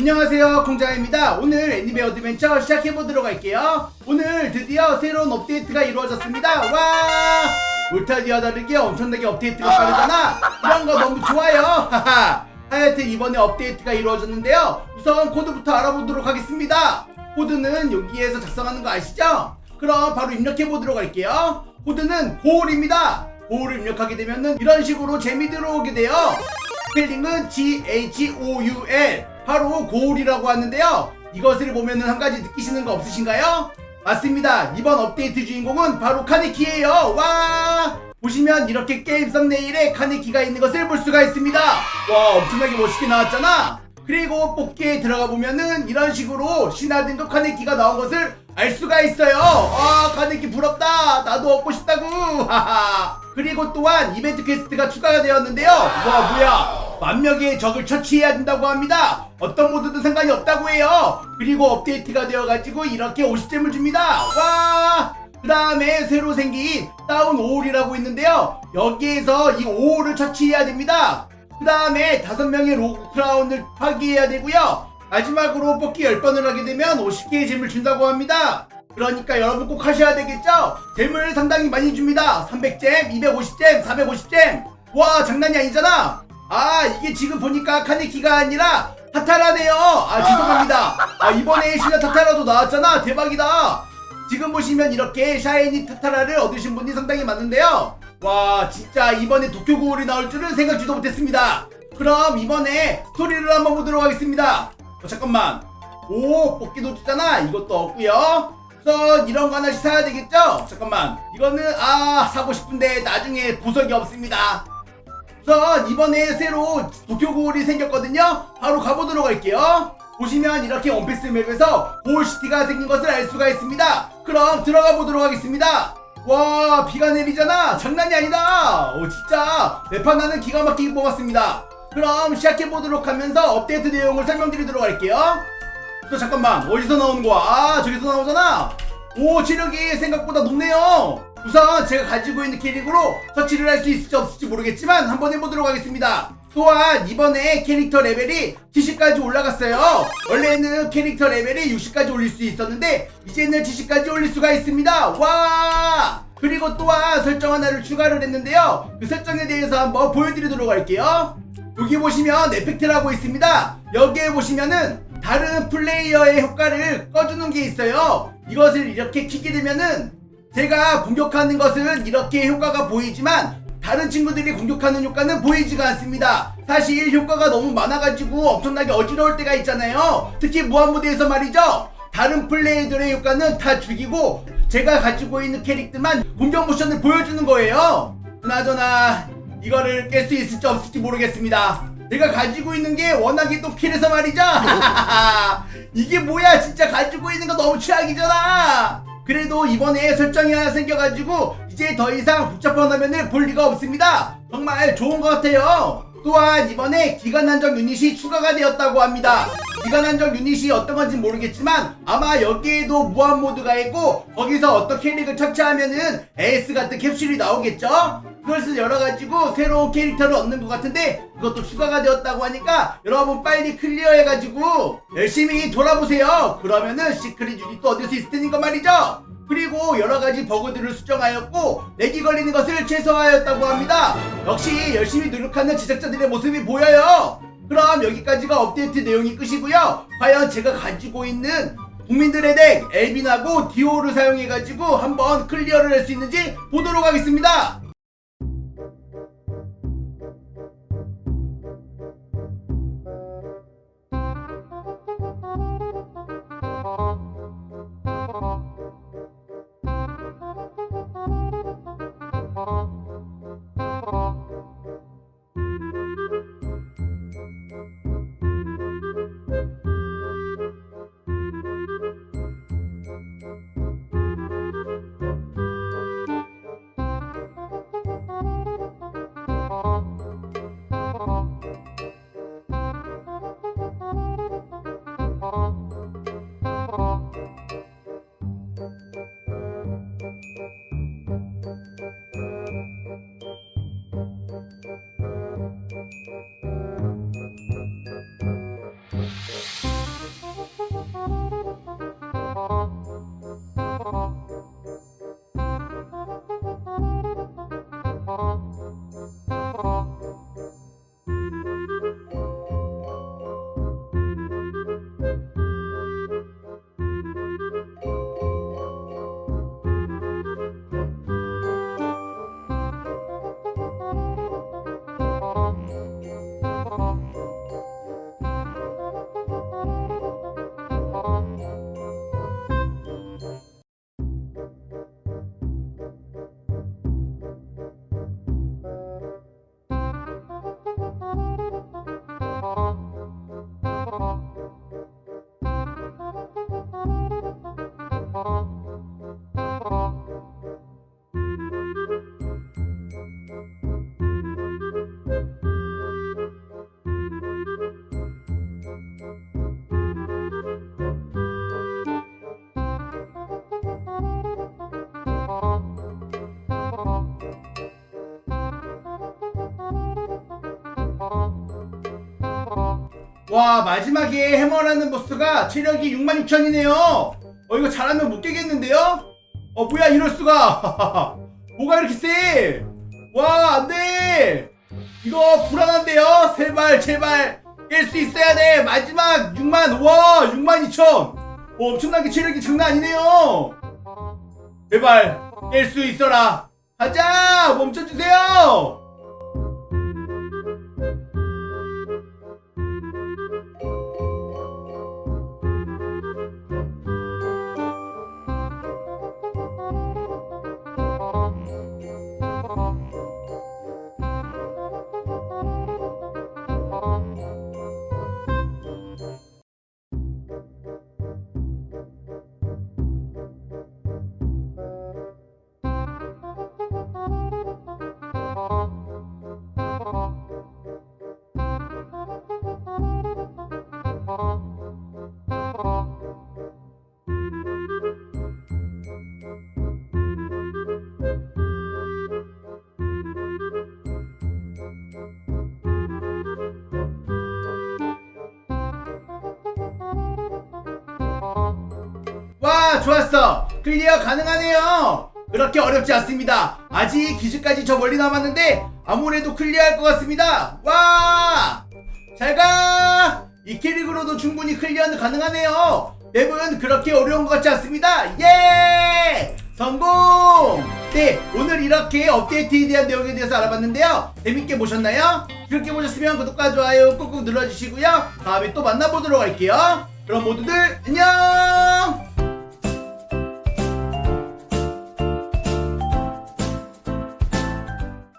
안녕하세요 공장입니다. 오늘 애니메 어드벤처 시작해보도록 할게요. 오늘 드디어 새로운 업데이트가 이루어졌습니다. 와! 울타리와 다르게 엄청나게 업데이트가 빠르잖아. 이런 거 너무 좋아요. 하하. 하여튼 이번에 업데이트가 이루어졌는데요. 우선 코드부터 알아보도록 하겠습니다. 코드는 여기에서 작성하는 거 아시죠? 그럼 바로 입력해보도록 할게요. 코드는 고울입니다. 고울을 입력하게 되면은 이런 식으로 재미 들어오게 돼요. 스펠링은 G-H-O-U-L 바로 고울이라고 하는데요. 이것을 보면은 한 가지 느끼시는 거 없으신가요? 맞습니다. 이번 업데이트 주인공은 바로 카네키예요. 와! 보시면 이렇게 게임 썸네일에 카네키가 있는 것을 볼 수가 있습니다. 와 엄청나게 멋있게 나왔잖아. 그리고 뽑기에 들어가 보면은 이런 식으로 신화 등급 카네키가 나온 것을 알 수가 있어요. 아 카네키 부럽다. 나도 얻고 싶다고. 하하. 그리고 또한 이벤트 퀘스트가 추가가 되었는데요. 와 뭐야. 만 명의 적을 처치해야 된다고 합니다 어떤 모드든 상관이 없다고 해요 그리고 업데이트가 되어가지고 이렇게 50점을 줍니다 와 그 다음에 새로 생긴 다운 5홀이라고 있는데요 여기에서 이 5홀을 처치해야 됩니다 그 다음에 다섯 명의 로그 크라운을 파괴해야 되고요. 마지막으로 뽑기 10번을 하게 되면 50개의 잼을 준다고 합니다. 그러니까 여러분 꼭 하셔야 되겠죠? 잼을 상당히 많이 줍니다. 300잼, 250잼, 450잼. 와 장난이 아니잖아. 아 이게 지금 보니까 카네키가 아니라 타타라네요. 아 죄송합니다. 아 이번에 신화 타타라도 나왔잖아. 대박이다. 지금 보시면 이렇게 샤이니 타타라를 얻으신 분이 상당히 많은데요. 와 진짜 이번에 도쿄 구울이 나올 줄은 생각지도 못했습니다. 그럼 이번에 스토리를 한번 보도록 하겠습니다. 어, 잠깐만. 오 뽑기도 주잖아. 이것도 없고요. 우선 이런 거 하나씩 사야 되겠죠? 잠깐만. 이거는 아 사고 싶은데 나중에 보석이 없습니다. 우선 이번에 새로 도쿄 구울이 생겼거든요. 바로 가보도록 할게요. 보시면 이렇게 원피스 맵에서 고울시티가 생긴 것을 알 수가 있습니다. 그럼 들어가 보도록 하겠습니다. 와 비가 내리잖아 장난이 아니다 오 진짜 매판 하는 기가 막히게 뽑았습니다 그럼 시작해보도록 하면서 업데이트 내용을 설명드리도록 할게요 또 잠깐만 어디서 나오는 거야 아 저기서 나오잖아 오 체력이 생각보다 높네요 우선 제가 가지고 있는 캐릭으로 터치를 할 수 있을지 없을지 모르겠지만 한번 해보도록 하겠습니다. 또한 이번에 캐릭터 레벨이 70까지 올라갔어요. 원래는 캐릭터 레벨이 60까지 올릴 수 있었는데 이제는 70까지 올릴 수가 있습니다. 와! 그리고 또한 설정 하나를 추가를 했는데요. 그 설정에 대해서 한번 보여드리도록 할게요. 여기 보시면 에펙트라고 있습니다. 여기에 보시면은 다른 플레이어의 효과를 꺼주는 게 있어요. 이것을 이렇게 키게 되면은 제가 공격하는 것은 이렇게 효과가 보이지만 다른 친구들이 공격하는 효과는 보이지가 않습니다. 사실 효과가 너무 많아가지고 엄청나게 어지러울 때가 있잖아요. 특히 무한무대에서 말이죠. 다른 플레이들의 효과는 다 죽이고 제가 가지고 있는 캐릭터만 공격 모션을 보여주는 거예요. 그나저나 이거를 깰 수 있을지 없을지 모르겠습니다. 내가 가지고 있는 게 워낙에 또 킬해서 말이죠. 이게 뭐야 진짜 가지고 있는 거 너무 최악이잖아. 그래도 이번에 설정이 하나 생겨가지고 이제 더 이상 복잡한 화면을 볼 리가 없습니다. 정말 좋은 것 같아요. 또한 이번에 기간 한정 유닛이 추가가 되었다고 합니다. 기간 한정 유닛이 어떤 건지 모르겠지만 아마 여기에도 무한 모드가 있고 거기서 어떤 캐릭을 처치하면은 AS 같은 캡슐이 나오겠죠? 그것을 열어가지고 새로운 캐릭터를 얻는 것 같은데 그것도 추가가 되었다고 하니까 여러분 빨리 클리어해가지고 열심히 돌아보세요. 그러면은 시크릿 유닛도 얻을 수 있을 테니까 말이죠. 그리고 여러 가지 버그들을 수정하였고 렉이 걸리는 것을 최소화하였다고 합니다. 역시 열심히 노력하는 제작자들의 모습이 보여요. 그럼 여기까지가 업데이트 내용이 끝이고요. 과연 제가 가지고 있는 국민들의 덱 엘빈하고 디오를 사용해가지고 한번 클리어를 할 수 있는지 보도록 하겠습니다. 와 마지막에 해머라는 보스가 체력이 66,000이네요. 어 이거 잘하면 못 깨겠는데요? 어 뭐야 이럴수가. 뭐가 이렇게 세? 와 안돼. 이거 불안한데요? 제발 제발. 깰 수 있어야 돼. 마지막 6만 와 62,000 어, 엄청나게 체력이 장난 아니네요. 제발 깰 수 있어라. 가자! 멈춰주세요 와 좋았어. 클리어 가능하네요. 그렇게 어렵지 않습니다. 아직 기준까지 저 멀리 남았는데 아무래도 클리어할 것 같습니다. 와! 잘가! 이 캐릭으로도 충분히 클리어는 가능하네요. 맵은 그렇게 어려운 것 같지 않습니다. 예! 성공! 네 오늘 이렇게 업데이트에 대한 내용에 대해서 알아봤는데요. 재밌게 보셨나요? 그렇게 보셨으면 구독과 좋아요 꾹꾹 눌러주시고요. 다음에 또 만나보도록 할게요. 그럼 모두들 안녕